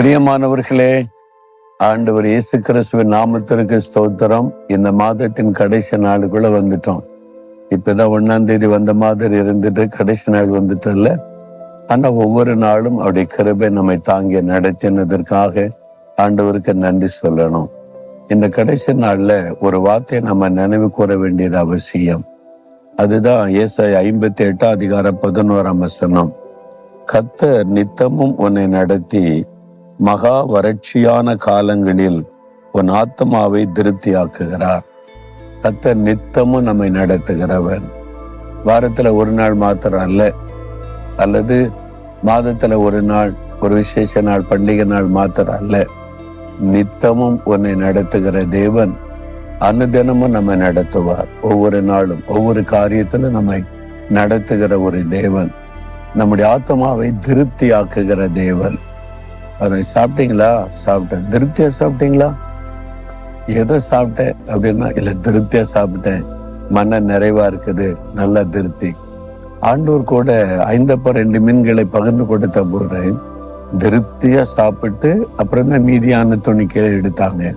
பிரியமானவர்களே ஆண்டவர் இயேசு கிறிஸ்துவின் நாமத்திற்கு ஸ்தோத்திரம். இந்த மாதத்தின் கடைசி நாளுக்குள்ள வந்துட்டோம். இப்பதான் ஒன்னாம் தேதி வந்த மாதிரி இருந்துட்டு கடைசி நாள் வந்துட்டல ஆனா ஒவ்வொரு நாளும் அவருடைய கிருபை நம்மை தாங்கி நடத்தினதற்காக ஆண்டவருக்கு நன்றி சொல்லணும். இந்த கடைசி நாள்ல ஒரு வார்த்தையை நம்ம நினைவு கூற வேண்டியது அவசியம். அதுதான் ஏசாய் ஐம்பத்தி எட்டாம் அதிகார பதினோராம் வசனம். கத்தர் நித்தமும் உன்னை நடத்தி மகா வறட்சியான காலங்களில் உன் ஆத்மாவை திருப்தியாக்குகிறார். கத்தர் நித்தமும் நம்மை நடத்துகிறவர். வாரத்துல ஒரு நாள் மாத்திரம் அல்ல அல்லது மாதத்துல ஒரு நாள் ஒரு விசேஷ நாள் பண்டிகை நாள் மாத்திரம் அல்ல. நித்தமும் உன்னை நடத்துகிற தேவன் அனுதினமும் நம்மை நடத்துவார். ஒவ்வொரு நாளும் ஒவ்வொரு காரியத்திலும் நம்மை நடத்துகிற ஒரு தேவன். நம்முடைய ஆத்மாவை திருப்தியாக்குகிற தேவன். அதனை சாப்பிட்டீங்களா? சாப்பிட்டேன். திருப்தியா சாப்பிட்டீங்களா? எதை சாப்பிட்டேன் அப்படின்னா இல்லை திருப்தியா சாப்பிட்டேன். மன நிறைவா இருக்குது. நல்ல திருப்தி. ஆண்டோர் கூட ஐந்தப்ப ரெண்டு மீன்களை பகிர்ந்து கொடுத்த போது திருப்தியா சாப்பிட்டு அப்புறம் தான் மீதியான துணிக்கை எடுத்தாங்க.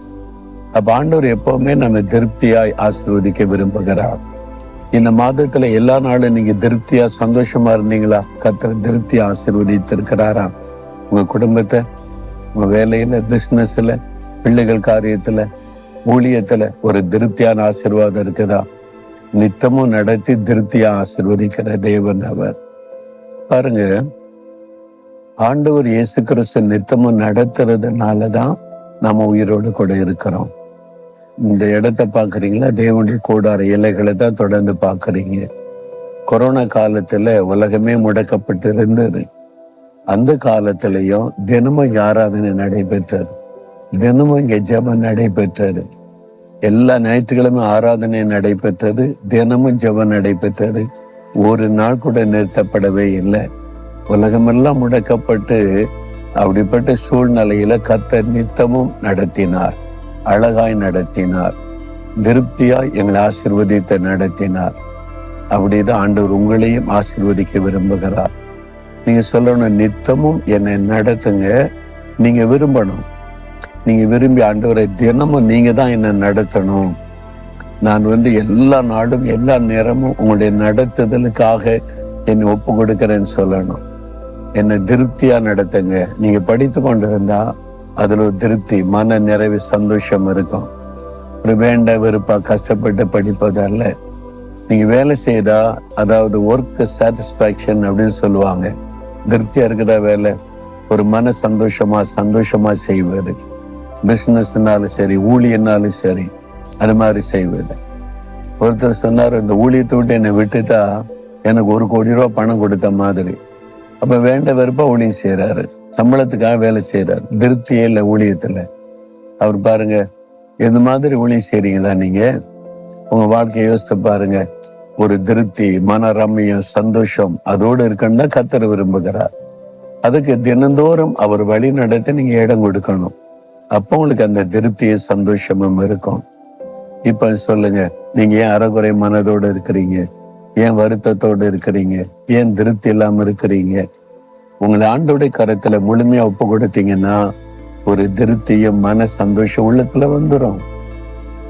அப்ப ஆண்டவர் எப்பவுமே நம்ம திருப்தியாய் ஆசிர்வதிக்க விரும்புகிறார். இந்த மாதத்துல எல்லா நாளும் நீங்க திருப்தியா சந்தோஷமா இருந்தீங்களா? கத்திர திருப்தியா ஆசீர்வதித்திருக்கிறாரா? உங்க குடும்பத்தை உங்க வேலையில பிசினஸ்ல பிள்ளைகள் காரியத்துல ஊழியத்துல ஒரு திருப்தியான ஆசிர்வாதம் இருக்குதா? நித்தமும் நடத்தி திருப்தியா ஆசிர்வதிக்கிற தேவன் அவர். பாருங்க ஆண்டவர் இயேசு கிறிஸ்து நித்தமும் நடத்துறதுனாலதான் நம்ம உயிரோடு கூட இருக்கிறோம். இந்த இடத்த பாக்குறீங்களா தேவனுடைய கூடார இலைகளை தான் தொடர்ந்து பாக்குறீங்க கொரோனா காலத்துல உலகமே முடக்கப்பட்டு இருந்தது அந்த காலத்திலையும் தினமும் ஆராதனை நடைபெற்றது. தினமும் இங்க ஜெபம் நடைபெற்றது. எல்லா ஞாயிற்றுக்கிழமை ஆராதனை நடைபெற்றது. தினமும் ஜெபம் நடைபெற்றது. ஒரு நாள் கூட நிறுத்தப்படவே இல்லை. உலகமெல்லாம் முடக்கப்பட்டு அப்படிப்பட்ட சூழ்நிலையில கத்தர் நித்தமும் நடத்தினார். அழகாய் நடத்தினார். திருப்தியாய் எங்களை ஆசிர்வதித்து நடத்தினார். அப்படிதான் ஆண்டவர் உங்களையும் ஆசிர்வதிக்க விரும்புகிறார். நீங்க சொல்லணும் நித்தமும் என்னை நடத்துங்க. நீங்க விரும்பணும். நீங்க விரும்பி ஆண்டவரை தினமும் நீங்க தான் என்னை நடத்தணும். நான் வந்து எல்லா நாடும் எல்லா நேரமும் உங்களுடைய நடத்துதலுக்காக என்னை ஒப்பு கொடுக்கிறேன்னு சொல்லணும். என்னை திருப்தியா நடத்துங்க. நீங்க படித்து கொண்டு இருந்தா அதுல ஒரு திருப்தி மன நிறைவு சந்தோஷம் இருக்கும். ஒரு வேண்ட வெறுப்பா கஷ்டப்பட்டு படிப்பதல்ல நீங்க வேலை செய்தா அதாவது ஒர்க் சாட்டிஸ்பாக்சன் அப்படின்னு சொல்லுவாங்க. திருப்தியா இருக்குதா வேலை ஒரு மன சந்தோஷமா சந்தோஷமா செய்வது. பிசினஸ்னாலும் சரி ஊழியனாலும் சரி அது மாதிரி செய்வது. ஒருத்தர் சொன்னார் இந்த ஊழியத்தை விட்டு என்னை விட்டுட்டா எனக்கு ஒரு கோடி ரூபா பணம் கொடுத்த மாதிரி. அப்ப வேண்ட வெறுப்பா ஊழியம் செய்யறாரு சம்பளத்துக்காக வேலை செய்யறாரு திருப்தியே இல்லை ஊழியத்துல. அவர் பாருங்க எந்த மாதிரி ஊழியம் செய்றீங்களா நீங்க? உங்க வாழ்க்கையை யோசித்து பாருங்க. ஒரு திருப்தி மன ரம்மியம் சந்தோஷம் அதோடு இருக்கணும்னா கத்தர் விரும்புகிறார். அதுக்கு தினந்தோறும் அவர் வழி நடத்தி நீங்க இடம் கொடுக்கணும். அப்போ உங்களுக்கு அந்த திருப்தியும் சந்தோஷமும் இருக்கும். இப்ப சொல்லுங்க நீங்க ஏன் அறகுறை மனதோடு இருக்கிறீங்க? ஏன் வருத்தத்தோடு இருக்கிறீங்க? ஏன் திருப்தி இல்லாம இருக்கிறீங்க? உங்களை ஆண்டோடைய கரத்துல முழுமையா ஒப்பு கொடுத்தீங்கன்னா ஒரு திருப்தியும் மன சந்தோஷம் உள்ளத்துல வந்துடும்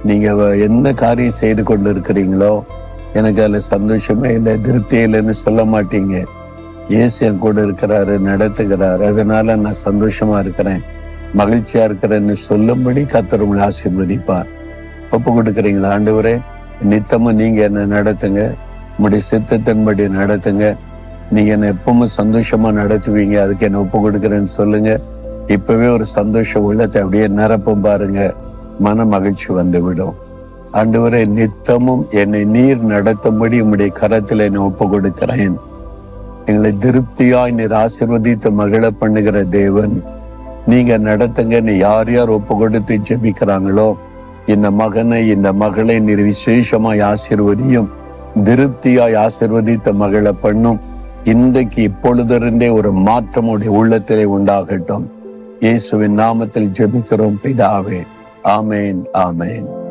நீங்க என்ன காரியம் செய்து கொண்டு இருக்கிறீங்களோ எனக்கு அதில் சந்தோஷமே இல்லை திருப்தி இல்லைன்னு சொல்ல மாட்டீங்க. இயேசு என் கூட இருக்கிறாரு நடத்துகிறாரு. அதனால நான் சந்தோஷமா இருக்கிறேன். மகிழ்ச்சியா இருக்கிறேன்னு சொல்லும்படி கத்தர் உங்களை ஆசீர்வதிப்பார். ஒப்பு கொடுக்குறீங்களா ஆண்டவரே? நித்தமும் நீங்க என்ன நடத்துங்க. உங்களுடைய சித்தத்தின்படி நடத்துங்க. நீங்க என்ன எப்பவும் சந்தோஷமா நடத்துவீங்க. அதுக்கு என்ன ஒப்பு கொடுக்குறேன்னு சொல்லுங்க. இப்பவே ஒரு சந்தோஷ உள்ளத்தை அப்படியே நிரப்பும் பாருங்க. மன மகிழ்ச்சி வந்து விடும் ஆண்டவரே நித்தமும் என்னை நீர் நடத்தும்படி உம்முடைய கரத்தில் என்னை ஒப்பு கொடுக்கிறேன் எங்களை திருப்தியாய் நீர் ஆசிர்வதித்து மகிழ பண்ணுகிற தேவன். நீங்க நடத்துங்கன்னு யார் யார் ஒப்பு கொடுத்து ஜெபிக்கிறாங்களோ இந்த மகனை இந்த மகளை நீர் விசேஷமாய் ஆசிர்வதியும் திருப்தியாய் ஆசிர்வதித்த மகிழ பண்ணும். இன்றைக்கு இப்பொழுதிருந்தே ஒரு மாற்றம் உடைய உள்ளத்திலே உண்டாகட்டும். இயேசுவின் நாமத்தில் ஜெபிக்கிறோம் பிதாவே. ஆமேன் ஆமேன்.